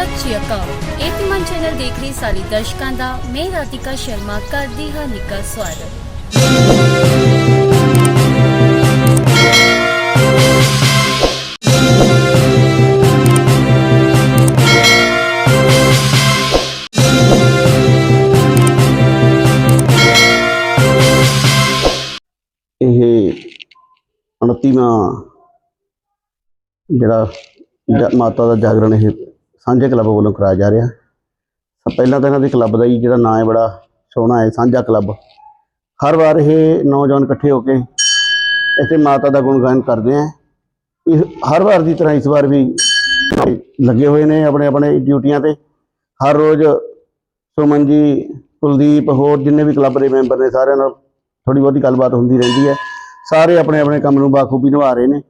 ਸਤਿ ਸ਼੍ਰੀ ਅਕਾਲ। ਏਤਮਨ ਚੈਨਲ ਦੇਖ ਰਹੇ ਸਾਰੇ ਦਰਸ਼ਕਾਂ ਦਾ, ਮੈਂ ਰਾਧਿਕਾ ਸ਼ਰਮਾ ਕਰਦੀ ਹਾਂ ਨਿੱਘਾ ਸਵਾਗਤ। ਇਹ 29ਵਾਂ ਜਿਹੜਾ ਮਾਤਾ ਦਾ ਜਾਗਰਣ ਇਹ ਸਾਂਝੇ ਕਲੱਬ ਵੱਲੋਂ ਕਰਾਇਆ ਜਾ ਰਿਹਾ। ਸਭ ਪਹਿਲਾਂ ਤਾਂ ਇਹਨਾਂ ਦੇ ਕਲੱਬ ਦਾ ਹੀ ਜਿਹੜਾ ਨਾਂ ਹੈ, ਬੜਾ ਸੋਹਣਾ ਹੈ, ਸਾਂਝਾ ਕਲੱਬ। ਹਰ ਵਾਰ ਇਹ ਨੌਜਵਾਨ ਇਕੱਠੇ ਹੋ ਕੇ ਇੱਥੇ ਮਾਤਾ ਦਾ ਗੁਣਗਾਨ ਕਰਦੇ ਆ। ਇਹ ਹਰ ਵਾਰ ਦੀ ਤਰ੍ਹਾਂ ਇਸ ਵਾਰ ਵੀ ਲੱਗੇ ਹੋਏ ਨੇ ਆਪਣੇ ਆਪਣੇ ਡਿਊਟੀਆਂ ਤੇ। ਹਰ ਰੋਜ਼ ਸੁਮਨ ਜੀ, ਕੁਲਦੀਪ, ਹੋਰ ਜਿੰਨੇ ਵੀ ਕਲੱਬ ਦੇ ਮੈਂਬਰ ਨੇ ਸਾਰਿਆਂ ਨਾਲ ਥੋੜੀ ਬਹੁਤੀ ਗੱਲਬਾਤ ਹੁੰਦੀ ਰਹਿੰਦੀ ਹੈ। ਸਾਰੇ ਆਪਣੇ ਆਪਣੇ ਕੰਮ ਨੂੰ ਬਾਖੂਬੀ ਨਿਭਾ ਰਹੇ ਨੇ।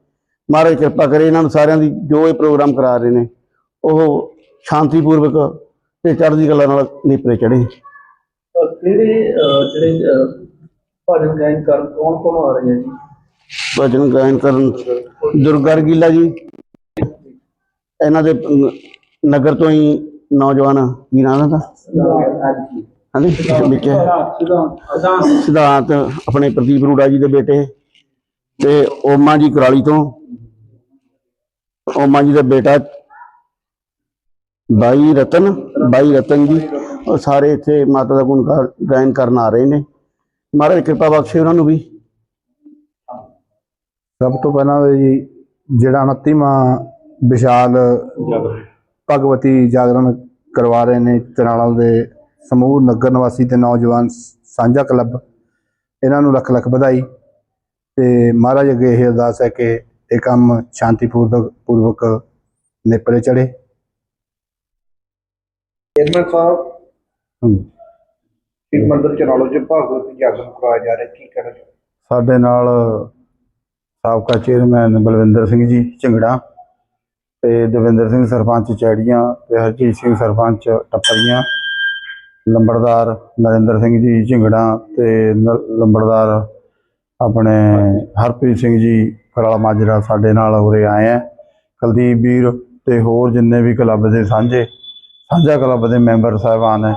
ਮਹਾਰਾਜ ਕਿਰਪਾ ਕਰੇ ਇਹਨਾਂ ਨੂੰ ਸਾਰਿਆਂ ਦੀ ਜੋ ਇਹ ਪ੍ਰੋਗਰਾਮ ਕਰਾ ਰਹੇ ਨੇ। ਉਹ ਸ਼ਾਂਤੀਪੂਰਵਕ ਤੇ ਚੜ੍ਹਦੀ ਕਲਾ ਨਾਲ ਨੇਪਰੇ ਚੜੇ ਕਿਹੜੇ ਅਹ ਜਿਹੜੇ ਅਹ ਭਜਨ ਗਾਇਨ ਕਰਨ ਕੌਣ ਕੌਣ ਆ ਰਹੇ ਹੈ ਜੀ? ਭਜਨ ਗਾਇਨ ਕਰਨ ਦੁਰਗਾ ਰਗੀਲਾ ਜੀ। ਇਹਨਾਂ ਦੇ ਅਮ, ਨਗਰ ਤੋਂ ਹੀ ਨੌਜਵਾਨ ਕੀ ਨਾਮ ਦਾ? ਹਾਂਜੀ। ਹਾਂਜੀ ਵਿੱਚ ਸਿਧਾਂਤ ਆਪਣੇ ਪ੍ਰਦੀਪ ਰੂੜਾ ਜੀ ਦੇ ਬੇਟੇ ਤੇ ਓਮਾ ਜੀ ਕੁਰਾਲੀ ਤੋਂ। ਓਮਾ ਜੀ ਦਾ ਬੇਟਾ ਬਾਈ ਰਤਨ ਬਾਈ ਰਤਨ ਜੀ, ਉਹ ਸਾਰੇ ਇੱਥੇ ਮਾਤਾ ਦਾ ਗੁਣ ਗਾਇਨ ਕਰਨ ਆ ਰਹੇ ਨੇ। ਮਹਾਰਾਜ, ਕਿਰਪਾ ਬਖਸ਼ੇ ਉਹਨਾਂ ਨੂੰ ਵੀ। ਸਭ ਤੋਂ ਪਹਿਲਾਂ ਜੀ, ਜਿਹੜਾ 29ਵਾਂ ਵਿਸ਼ਾਲ ਭਗਵਤੀ ਜਾਗਰਣ ਕਰਵਾ ਰਹੇ ਨੇ ਚਨਾਲਾ ਦੇ ਸਮੂਹ, ਨਗਰ ਨਿਵਾਸੀ ਤੇ ਨੌਜਵਾਨ ਸਾਂਝਾ ਕਲੱਬ, ਇਹਨਾਂ ਨੂੰ ਲੱਖ ਲੱਖ ਵਧਾਈ। ਤੇ ਮਹਾਰਾਜ ਅੱਗੇ ਇਹ ਅਰਦਾਸ ਹੈ ਕਿ ਇਹ ਕੰਮ ਸ਼ਾਂਤੀਪੂਰਵਕ, ਪੂਰਵਕ ਨੇਪਰੇ ਚੜੇ ਚੇਅਰਮੈਨ ਸਾਹਿਬ ਇੱਕ ਮੰਦਰ ਚਨਾਲੋ ਚ ਭਾਗਵਤ ਜਾਗਰਣ ਕਰਵਾਇਆ ਜਾ ਰਿਹਾ ਕੀ ਕਹਿਣਾ ਚਾਹੁੰਦੇ ਸਾਡੇ ਨਾਲ ਸਾਬਕਾ ਚੇਅਰਮੈਨ ਬਲਵਿੰਦਰ ਸਿੰਘ ਜੀ ਝਿੰਗੜਾ ਤੇ ਦਵਿੰਦਰ ਸਿੰਘ ਸਰਪੰਚ ਚੈੜੀਆਂ ਤੇ ਹਰਜੀਤ ਸਿੰਘ ਸਰਪੰਚ ਟੱਪਰੀਆਂ ਲੰਬੜਦਾਰ ਨਰਿੰਦਰ ਸਿੰਘ ਜੀ ਝਿੰਗੜਾ ਤੇ ਨ- ਲੰਬੜਦਾਰ ਆਪਣੇ ਹਰਪ੍ਰੀਤ ਸਿੰਘ ਜੀ ਫਰਾਲਾ ਮਾਜਰਾ ਸਾਡੇ ਨਾਲ ਉਰੇ ਆਏ ਆ। ਕੁਲਦੀਪ ਵੀਰ ਤੇ ਹੋਰ ਜਿੰਨੇ ਵੀ ਕਲੱਬ ਦੇ ਸਾਂਝੇ ਸਾਂਝਾ ਕਲੱਬ ਦੇ ਮੈਂਬਰ ਸਾਹਿਬਾਨ ਹੈ।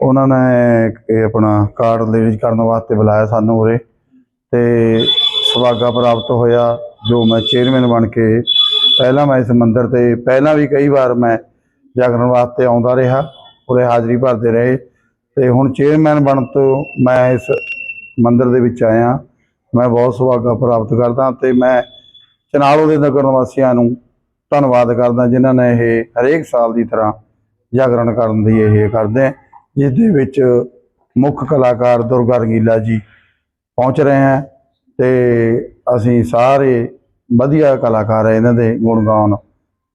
ਉਹਨਾਂ ਨੇ ਇਹ ਆਪਣਾ ਕਾਰਡ ਰਿਲੀਜ਼ ਕਰਨ ਵਾਸਤੇ ਬੁਲਾਇਆ ਸਾਨੂੰ ਉਰੇ ਤੇ ਸੁਭਾਗਾ ਪ੍ਰਾਪਤ ਹੋਇਆ, ਜੋ ਮੈਂ ਚੇਅਰਮੈਨ ਬਣ ਕੇ ਪਹਿਲਾਂ ਮੈਂ ਇਸ ਮੰਦਿਰ ਤੇ ਪਹਿਲਾਂ ਵੀ ਕਈ ਵਾਰ ਮੈਂ ਜਾਗਰਣ ਵਾਸਤੇ ਆਉਂਦਾ ਰਿਹਾ, ਉਰੇ ਹਾਜ਼ਰੀ ਭਰਦੇ ਰਹੇ ਤੇ ਹੁਣ ਚੇਅਰਮੈਨ ਬਣ ਤੋਂ ਮੈਂ ਇਸ ਮੰਦਿਰ ਦੇ ਵਿੱਚ ਆਇਆ। ਮੈਂ ਬਹੁਤ ਸੁਭਾਗਾ ਪ੍ਰਾਪਤ ਕਰਦਾ ਤੇ ਮੈਂ ਚਨਾਲੋ ਦੇ ਨਗਰ ਨਿਵਾਸੀਆਂ ਨੂੰ ਧੰਨਵਾਦ ਕਰਦਾ, ਜਿਨ੍ਹਾਂ ਨੇ ਇਹ ਹਰੇਕ ਸਾਲ ਦੀ ਤਰ੍ਹਾਂ ਜਾਗਰਣ ਕਰਨ ਦੀ ਇਹ ਕਰਦੇ ਹੈ, ਜਿਸ ਦੇ ਵਿੱਚ ਮੁੱਖ ਕਲਾਕਾਰ ਦੁਰਗਾ ਰੰਗੀਲਾ ਜੀ ਪਹੁੰਚ ਰਹੇ ਹੈ ਤੇ ਅਸੀਂ ਸਾਰੇ ਵਧੀਆ ਕਲਾਕਾਰ ਹੈ ਇਹਨਾਂ ਦੇ ਗੁਣ ਗਾਉਣ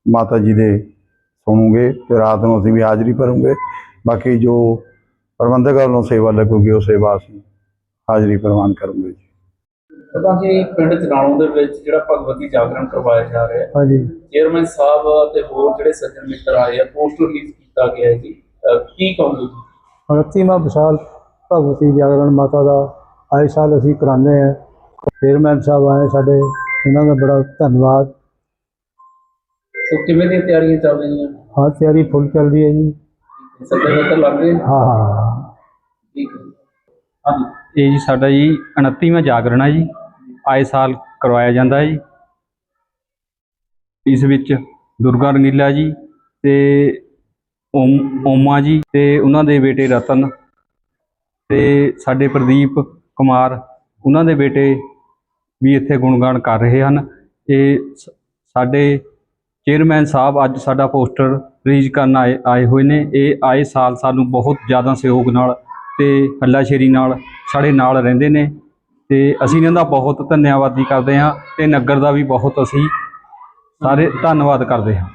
ਮਾਤਾ ਜੀ ਦੇ ਸੁਣੂਗੇ ਤੇ ਰਾਤ ਨੂੰ ਅਸੀਂ ਵੀ ਹਾਜ਼ਰੀ ਭਰੂਗੇ। ਬਾਕੀ ਜੋ ਪ੍ਰਬੰਧਕ ਵੱਲੋਂ ਸੇਵਾ ਲੱਗੂਗੀ ਉਹ ਸੇਵਾ ਅਸੀਂ ਹਾਜ਼ਰੀ ਪ੍ਰਵਾਨ ਕਰੂਗੇ ਜੀ। ਪਤਾ ਜੀ ਪਿੰਡ ਚਨਾਲੋ ਦੇ ਵਿੱਚ ਜਿਹੜਾ ਭਗਵਤੀ ਜਾਗਰਣ ਕਰਵਾਇਆ ਜਾ ਰਿਹਾ ਹੈ ਹਾਂਜੀ। ਚੇਅਰਮੈਨ ਸਾਹਿਬ ਤੇ ਹੋਰ ਜਿਹੜੇ ਸੱਜਣ ਮਿੱਤਰ ਆਏ ਆ ਪੋਸਟਰ ਰਿਲੀਜ਼ ਕੀਤਾ ਗਿਆ ਹੈ ਜੀ। ਅਹ ਕੀ ਕਹੋਗੇ ਜੀ? ਉਨੱਤੀਵਾਂ ਵਿਸ਼ਾਲ ਭਗਵਤੀ ਜਾਗਰਣ ਮਾਤਾ ਦਾ ਆਏ ਸਾਲ ਅਸੀਂ ਕਰਾਉਂਦੇ ਹਾਂ। ਚੇਅਰਮੈਨ ਸਾਹਿਬ ਆਏ ਸਾਡੇ ਇਹਨਾਂ ਦਾ ਬੜਾ ਧੰਨਵਾਦ। ਸੋ ਕਿਵੇਂ ਦੀਆਂ ਤਿਆਰੀਆਂ ਚੱਲ ਰਹੀਆਂ? ਹਾਂ ਤਿਆਰੀ ਫੁੱਲ ਚੱਲ ਰਹੀ ਹੈ ਜੀ। ਸੱਜਣ ਮਿੱਤਰ ਲੱਗ ਰਹੇ? ਹਾਂ ਹਾਂ ਹਾਂ। ਠੀਕ ਹੈ। ਹਾਂਜੀ। ਇਹ ਜੀ ਸਾਡਾ ਜੀ 29ਵਾਂ ਜਾਗਰਣ ਹੈ ਜੀ। ਆਏ ਸਾਲ ਕਰਵਾਇਆ ਜਾਂਦਾ ਹੈ ਜੀ। ਇਸ ਵਿੱਚ ਦੁਰਗਾ ਰੰਗੀਲਾ ਜੀ ਤੇ ਓਮ, ਓਮਾ ਜੀ ਤੇ ਉਹਨਾਂ ਦੇ ਬੇਟੇ ਰਤਨ ਤੇ ਸਾਡੇ ਪ੍ਰਦੀਪ ਕੁਮਾਰ, ਉਹਨਾਂ ਦੇ ਬੇਟੇ ਵੀ ਇੱਥੇ ਗੁਣਗਾਨ ਕਰ ਰਹੇ ਹਨ। ਇਹ ਸ- ਸਾਡੇ ਚੇਅਰਮੈਨ ਸਾਹਿਬ ਅੱਜ ਸਾਡਾ ਪੋਸਟਰ ਰਿਲੀਜ਼ ਕਰਨ ਆਏ ਆਏ ਹੋਏ ਨੇ। ਇਹ ਆਏ ਸਾਲ ਸਾਨੂੰ ਬਹੁਤ ਜ਼ਿਆਦਾ ਸਹਿਯੋਗ ਨਾਲ ਤੇ ਹੱਲਾਸ਼ੇਰੀ ਨਾਲ ਸਾਡੇ ਨਾਲ ਰਹਿੰਦੇ ਨੇ ਤੇ ਅਸੀਂ ਇਹਨਾਂ ਦਾ ਬਹੁਤ ਧੰਨਵਾਦੀ ਕਰਦੇ ਹਾਂ ਤੇ ਨਗਰ ਦਾ ਵੀ ਬਹੁਤ ਅਸੀਂ ਸਾਰੇ ਧੰਨਵਾਦ ਕਰਦੇ ਹਾਂ।